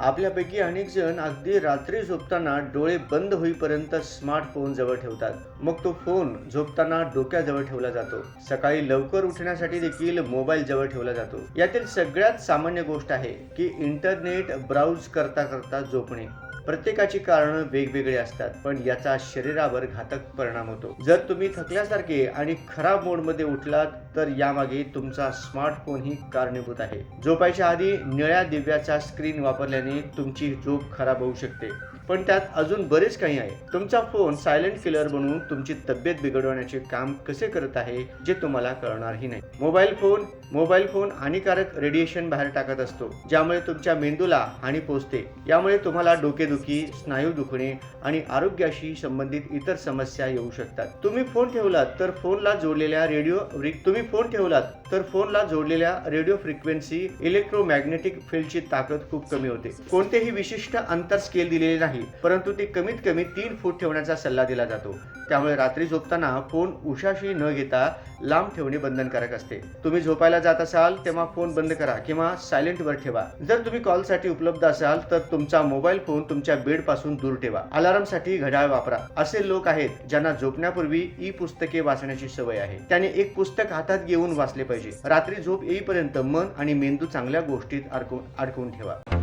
आपल्यापैकी अनेक जण अगदी रात्री झोपताना डोळे बंद होईपर्यंत स्मार्टफोन जवळ ठेवतात. मग तो फोन झोपताना डोक्याजवळ ठेवला जातो. सकाळी लवकर उठण्यासाठी देखील मोबाईल जवळ ठेवला जातो. यातील सगळ्यात सामान्य गोष्ट आहे की इंटरनेट ब्राउज करता करता झोपणे. प्रत्येकाची कारणं वेगवेगळी असतात पण याचा शरीरावर घातक परिणाम होतो. जर तुम्ही थकल्यासारखे आणि खराब मोडमध्ये उठलात तर यामागे तुमचा स्मार्टफोन ही कारणीभूत आहे. झोपायच्या आधी निळ्या दिव्याचा स्क्रीन वापरल्याने तुमची झोप खराब होऊ शकते. पण त्यात अजून बरेच काही आहे. तुमचा फोन सायलेंट किलर बनवून तुमची तब्येत बिघडवण्याचे काम कसे करत आहे जे तुम्हाला कळणारही नाही. मोबाईल फोन मोबाईल फोन हानिकारक रेडिएशन बाहेर टाकत असतो ज्यामुळे तुमच्या मेंदूला हानी पोचते यामुळे तुम्हाला डोकेदुखी स्नायू दुखणे आणि आरोग्याशी संबंधित इतर समस्या येऊ शकतात. तुम्ही फोन ठेवलात तर फोनला जोडलेल्या रेडिओ तुम्ही फोन ठेवलात तर फोनला जोडलेल्या रेडिओ फ्रिक्वेन्सी इलेक्ट्रोमॅग्नेटिक फील्डची ताकद खूप कमी होते. कोणतेही विशिष्ट अंतर स्केल दिलेले नाही. परंतु ते कमीत कमी तीन फूट ठेवण्याचा सल्ला दिला जातो. त्यामुळे रात्री झोपताना फोन उशाशी न घेता लांब ठेवणे बंधनकारक असते. तुम्ही झोपायला जात असाल तेव्हा फोन बंद करा किंवा सायलेंट वर ठेवा. जर तुम्ही कॉलसाठी उपलब्ध असाल तर तुमचा मोबाईल फोन तुमच्या बेडपासून दूर ठेवा. अलार्मसाठी घड्याळ वापरा. असे लोक आहेत ज्यांना झोपण्यापूर्वी ई पुस्तके वाचण्याची सवय आहे. त्याने एक पुस्तक हातात घेऊन वाचले पाहिजे. रात्री झोप येईपर्यंत मन आणि मेंदू चांगल्या गोष्टीत अडकून अडकून ठेवा.